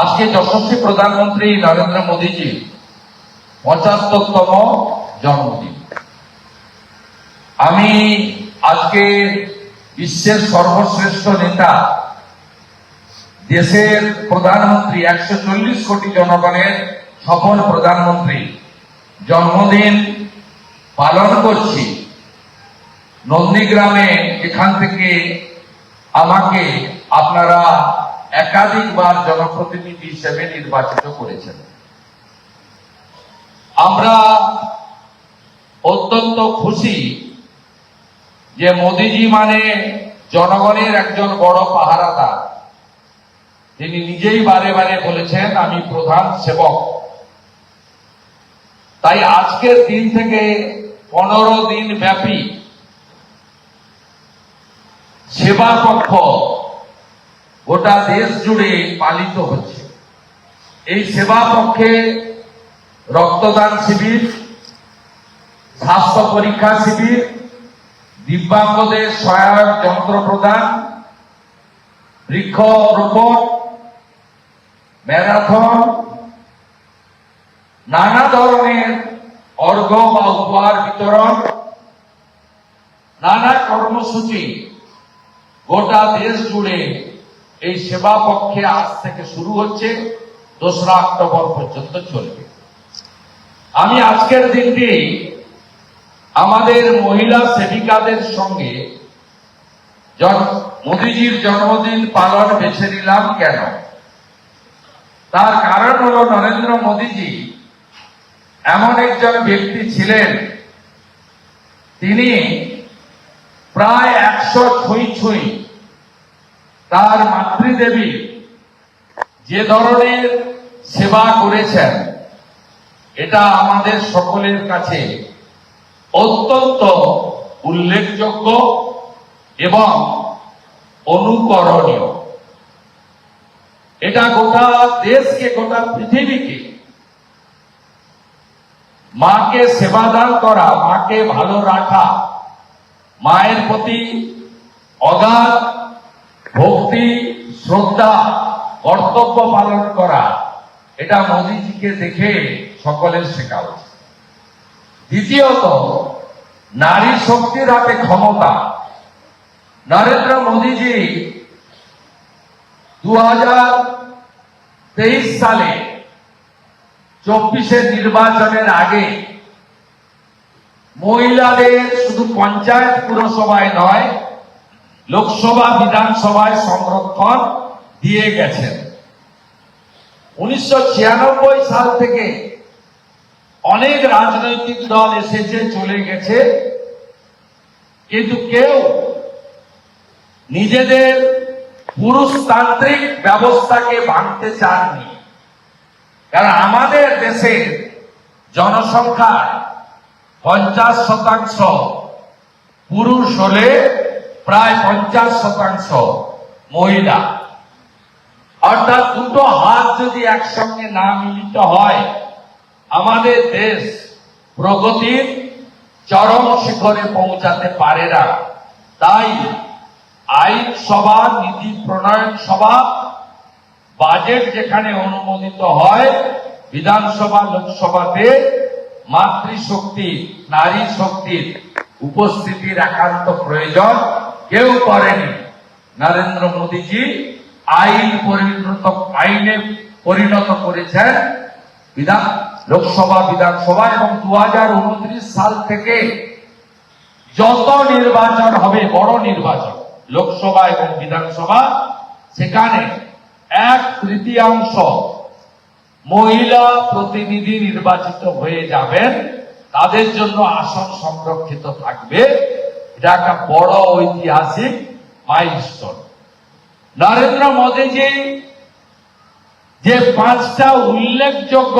আজকে যশস্বী প্রধানমন্ত্রী নরেন্দ্র মোদীজি পঁচাত্তরতম জন্মদিন। আমি আজকে বিশ্বের সর্বশ্রেষ্ঠ নেতা, দেশের প্রধানমন্ত্রী, একশো চল্লিশ কোটি জনগণের সফল প্রধানমন্ত্রী, জন্মদিন পালন করছি। নন্দীগ্রামে এখান থেকে আমাকে আপনারা একাধিকবার জনপ্রতিনিধি হিসেবে নির্বাচিত করেছেন। আমরা অত্যন্ত খুশি যে মোদিজি মানে জনগণের একজন বড় পাহারাদার। তিনি নিজেই বারে বারে বলেছেন, আমি প্রধান সেবক। তাই আজকের দিন থেকে পনেরো দিন ব্যাপী সেবা পক্ষ গোটা দেশ জুড়ে পালিত হচ্ছে। এই সেবা পক্ষে রক্তদান শিবির, স্বাস্থ্য পরীক্ষা শিবির, দিব্যাঙ্গদের সহায়ক যন্ত্র প্রদান, বৃক্ষরোপণ, ম্যারাথন, নানা ধরনের অর্ঘ বা উপহার বিতরণ, নানা কর্মসূচি গোটা দেশ জুড়ে এই সেবা পক্ষে আজ থেকে শুরু হচ্ছে, দোসরা অক্টোবর পর্যন্ত চলবে। আমি আজকের দিনটি আমাদের মহিলা সেবিকাদের সঙ্গে মোদিজির জন্মদিন পালন বেছে নিলাম কেন? তার কারণ হল নরেন্দ্র মোদিজি এমন একজন ব্যক্তি ছিলেন, তিনি প্রায় একশো ছুঁই ছুঁই তার মাতৃদেবী যে ধরনের সেবা করেছেন, এটা আমাদের সকলের কাছে অত্যন্ত উল্লেখযোগ্য এবং অনুকরণীয়। এটা গোটা দেশকে, গোটা পৃথিবীকে মাকে সেবাদান করা, মাকে ভালো রাখা, মায়ের প্রতি অগাধ ভক্তি শ্রদ্ধা, কর্তব্য পালন করা, এটা মোদিজিকে দেখে সকলের শেখা উচিত। দ্বিতীয়ত, নারী শক্তির হাতে ক্ষমতা। নরেন্দ্র মোদীজি দু সালে চব্বিশের নির্বাচনের আগে মহিলাদের শুধু পঞ্চায়েত পুরসভায় নয় লোকসভা বিধানসভায় সংরক্ষণ দিয়ে গেছেন। উনিশশো ছিয়ানব্বই সাল থেকে অনেক রাজনৈতিক দল এসেছে, চলে গেছে। কিন্তু কেউ নিজেদের পুরুষতান্ত্রিক ব্যবস্থাকে ভাঙতে চাননি। কারণ আমাদের দেশের জনসংখ্যা পঞ্চাশ শতাংশ পুরুষ হলে প্রায় পঞ্চাশ শতাংশ মহিলা। অর্থাৎ দুটো হাত যদি একসঙ্গে না মিলিত হয়, আমাদের দেশ প্রগতির চরম শিখরে পৌঁছাতে পারে না। তাই আইন সভা, নীতি প্রণয়ন সভা, বাজেট যেখানে অনুমোদিত হয়, বিধানসভা, লোকসভাতে মাতৃশক্তি নারী শক্তির উপস্থিতির একান্ত প্রয়োজন। কেউ করেনি নরেন্দ্র মোদীজি আইন পরিণত আইনে পরিণত করেছেন বিধান লোকসভা, বিধানসভা এবং দুহাজার উনত্রিশ সাল থেকে যত নির্বাচন হবে, বড় নির্বাচন, লোকসভা এবং বিধানসভা, সেখানে এক তৃতীয়াংশ মহিলা প্রতিনিধি নির্বাচিত হয়ে যাবেন। তাদের জন্য আসন সংরক্ষিত থাকবে। এটা একটা বড় ঐতিহাসিক মাইলস্টোন নরেন্দ্র মোদীজি যে পাঁচটা উল্লেখযোগ্য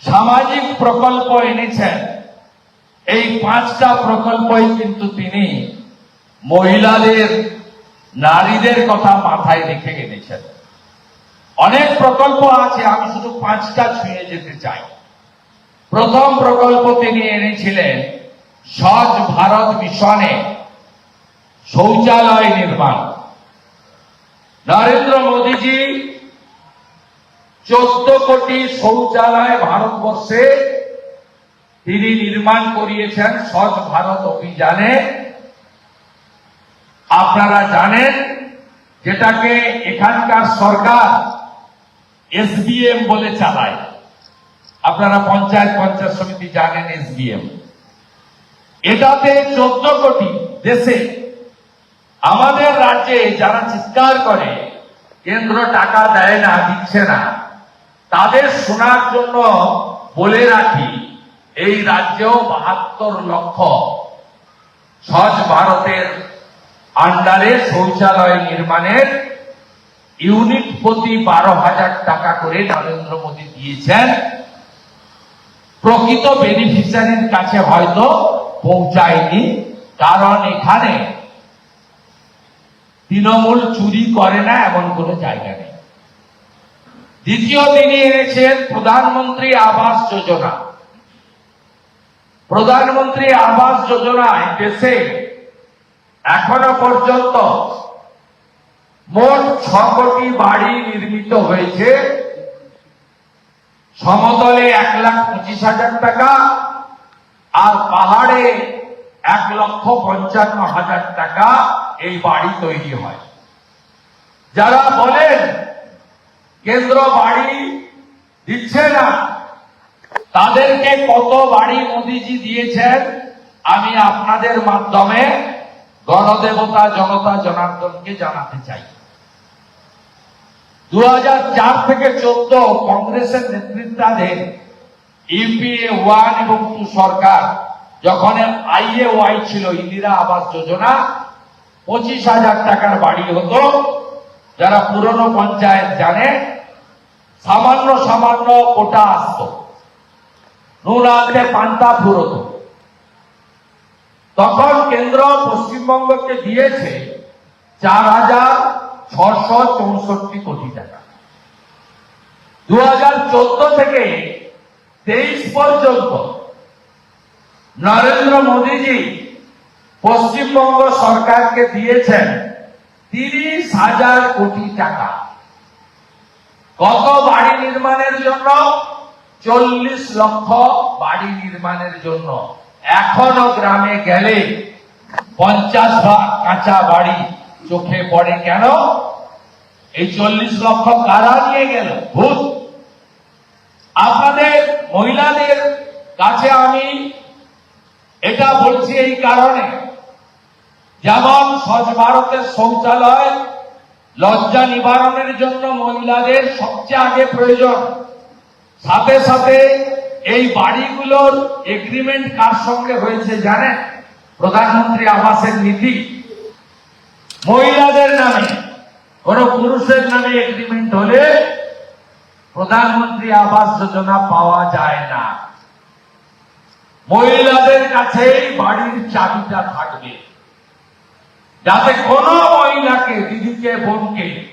সামাজিক প্রকল্প এনেছেন, এই পাঁচটা প্রকল্পই কিন্তু তিনি মহিলাদের, নারীদের কথা মাথায় রেখে এনেছেন। অনেক প্রকল্প আছে, আমি শুধু পাঁচটা ছুঁয়ে যেতে চাই। প্রথম প্রকল্প তিনি এনেছিলেন স্বচ্ছ ভারত মিশনে শৌচালয় নির্মাণ। নরেন্দ্র মোদীজি চোদ্দ কোটি শৌচালয় ভারতবর্ষে তিনি নির্মাণ করিয়েছেন স্বচ্ছ ভারত অভিযানে। আপনারা জানেন যেটাকে এখানকার সরকার এসবিএম বলে চালায়। আপনারা পঞ্চায়েত পঞ্চায়েত সমিতি জানেন এসবিএম। এটাতে চোদ্দ কোটি দেশে, আমাদের রাজ্যে যারা চিৎকার করে, কেন্দ্র টাকা দেয় না, দিচ্ছে না, তাদের শোনার জন্য বলে রাখি, এই রাজ্যেও বাহাত্তর লক্ষ স্বচ্ছ ভারতের আন্ডারে শৌচালয় নির্মাণের ইউনিট প্রতি বারো হাজার টাকা করে নরেন্দ্র মোদী দিয়েছেন। প্রকৃত বেনিফিশিয়ারির কাছে হয়তো পৌঁছায়নি। কারণ এখানে তৃণমূল চুরি করে না এমন কোনো জায়গা নেই। দ্বিতীয় তিনি এনেছেন প্রধানমন্ত্রী আবাস যোজনা। প্রধানমন্ত্রী আবাস যোজনায় দেশে এখনও পর্যন্ত মোট ছ কোটি বাড়ি নির্মিত হয়েছে। সমতলে এক লাখ পঁচিশ হাজার টাকা। আর পাহাড়ে এক লক্ষ পঞ্চান্ন হাজার টাকা এই বাড়ি তৈরি হয়। যারা বলেন, কেন্দ্র বাড়ি দিচ্ছে না। তাদেরকে কত বাড়ি মোদিজি দিয়েছেন, আমি আপনাদের মাধ্যমে গণদেবতা, জনতা, জনার্দনকে জানাতে চাই। দু হাজার চার থেকে চোদ্দ কংগ্রেসের নেতৃত্বাধীন ইউপিএ ওয়ান এবং টু সরকার, যখন আইএ ওয়াই ছিল, ইন্দিরা আবাস যোজনা, পঁচিশ হাজার টাকার বাড়ি হতো। যারা পুরনো পঞ্চায়েত জানে, সামান্য সামান্য আসতো। নুন পান্তা ফুরত। তখন কেন্দ্র পশ্চিমবঙ্গকে দিয়েছে চার হাজার ছশো চৌষট্টি কোটি টাকা। দু হাজার চোদ্দ থেকে তেইশ পর্যন্ত নরেন্দ্র মোদীজি পশ্চিমবঙ্গ সরকারকে দিয়েছেন তিরিশ হাজার কোটি টাকা। কত বাড়ি নির্মাণের জন্য? চল্লিশ লক্ষ বাড়ি নির্মাণের জন্য। এখনও গ্রামে গেলে পঞ্চাশ ভাগ কাঁচা বাড়ি চোখে পড়ে কেন? এই চল্লিশ লক্ষ কারা নিয়ে গেল? ভূত। আপনাদের মহিলাদের কাছে আমি এটা বলছি এই কারণে, যেমন স্বচ্ছ ভারতের শৌচালয় লজ্জা নিবারণের জন্য মহিলাদের সবচেয়ে আগে প্রয়োজন। সাথে সাথে এই বাড়িগুলোর এগ্রিমেন্ট কার সঙ্গে হয়েছে জানেন? প্রধানমন্ত্রী আবাসের নীতি মহিলাদের নামে, কোন পুরুষের নামে এগ্রিমেন্ট হলে প্রধানমন্ত্রী আবাস যোজনা পাওয়া যায় না। মহিলাদের কাছেই বাড়ির চাবিটা থাকবে। যাতে কোন মহিলাকে, দিদিকে, বোনকে,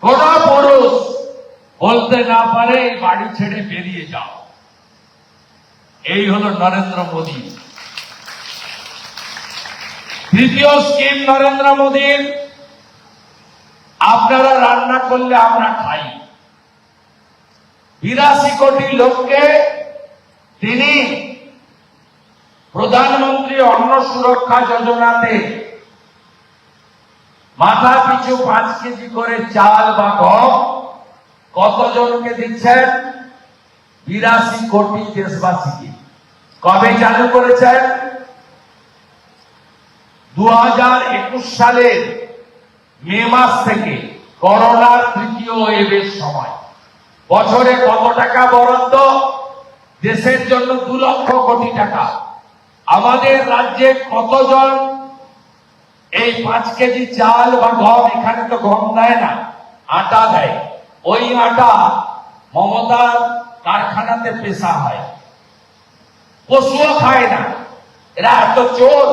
কোন পুরুষ বলতে না পারে এই বাড়ি ছেড়ে বেরিয়ে যাও। এই হলো নরেন্দ্র মোদী। তৃতীয় স্কিম নরেন্দ্র মোদীর। আপনারা রান্না করলে আমরা খাই। বিরাশি কোটি লোককে তিনি প্রধানমন্ত্রী অন্ন সুরক্ষা যোজনাতে মাথা পিছু পাঁচ কেজি করে চাল বা গম কতজনকে দিচ্ছেন? বিরাশি কোটি দেশবাসীকে। কবে চালু করেছেন? দু হাজার একুশ সালের মে মাস থেকে করোনার তৃতীয় ওয়েভের সময়। বছরে কত টাকা বরাদ্দ? দেশের জন্য দু লক্ষ কোটি টাকা। আমাদের রাজ্যে কতজন এই পাঁচ কেজি চাল বা গম, এখানে তো গম দেয় না, আটা দেয়। ওই আটা মমতার কারখানাতে পেশা হয়। পশুও খায় না, এরা এত চোর।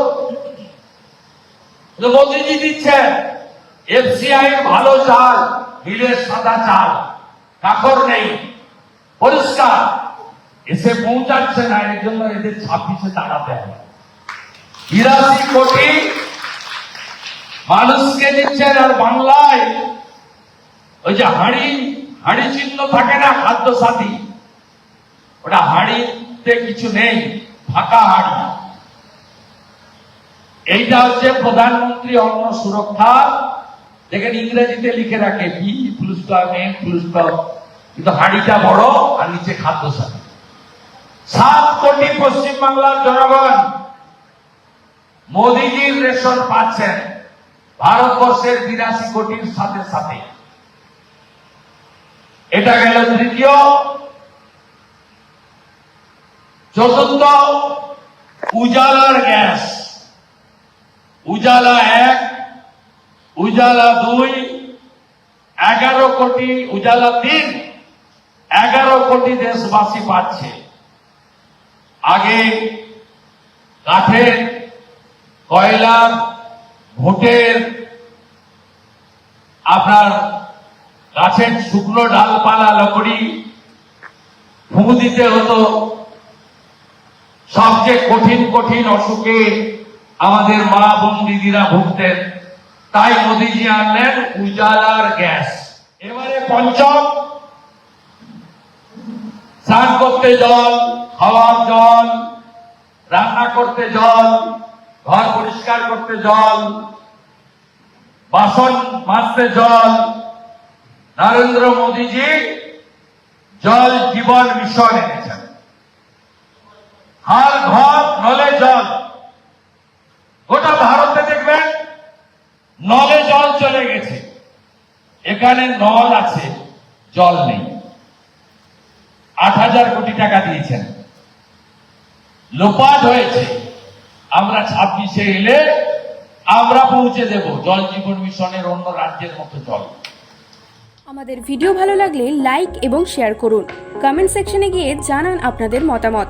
মোদীজি দিচ্ছেন এফসিআই ভালো চাল মিলের সাদা চাল। কাকর নেই, পরিষ্কার। এসে পৌঁছাচ্ছে না, এর জন্য এদের ছাব্বিশে দাঁড়াতে হবে। বিরাশি কোটি মানুষকে দিচ্ছেন আর বাংলায় ওই যে হাঁড়ি হাঁড়ি চিহ্ন থাকে না খাদ্য সাথী ওটা হাঁড়িতে কিছু নেই, ফাঁকা হাঁড়ি। এইটা হচ্ছে প্রধানমন্ত্রী অন্ন সুরক্ষা দেখেন ইংরেজিতে লিখে রাখে বি ফুল এম ফুল কিন্তু হাঁড়িটা বড় আর নিচে খাদ্য সাথী সাত কোটি পশ্চিমবাংলার জনগণ মোদিজির রেশন পাচ্ছেন ভারতবর্ষের বিরাশি কোটির সাথে সাথে। এটা গেল তৃতীয়। চতুর্থ, উজালার গ্যাস। উজালা এক উজালা দুই, এগারো কোটি, উজালা তিন, এগারো কোটি দেশবাসী পাচ্ছে। আগে কাঠের, কয়লার, ভোটের, আপনার গাছের শুকনো ডালপালা লকড়ি ফু দিতে হতো। সবচেয়ে কঠিন কঠিন অসুখে আমাদের মা বোন দিদিরা ভুগতেন। তাই মোদিজি আনলেন উজালার গ্যাস। এবারে পঞ্চম। স্নান করতে জল, খাওয়ার জল, রান্না করতে জল, ঘর পরিষ্কার করতে জল, বাসন মাজতে জল। নরেন্দ্র মোদীজি জল জীবন মিশন এনেছেন। হার ঘর নলে জল। গোটা ভারতে দেখবেন নলে জল চলে গেছে। এখানে নল আছে, জল নেই। আট হাজার কোটি টাকা দিয়েছেন। লোপাট হয়েছে। আমরা ছাব্বিশে এলে আমরা পৌঁছে দেব জল জীবন মিশনের অন্য রাজ্যের মতো জল। আমাদের ভিডিও ভালো লাগলে লাইক এবং শেয়ার করুন। কমেন্ট সেকশনে গিয়ে জানান আপনাদের মতামত।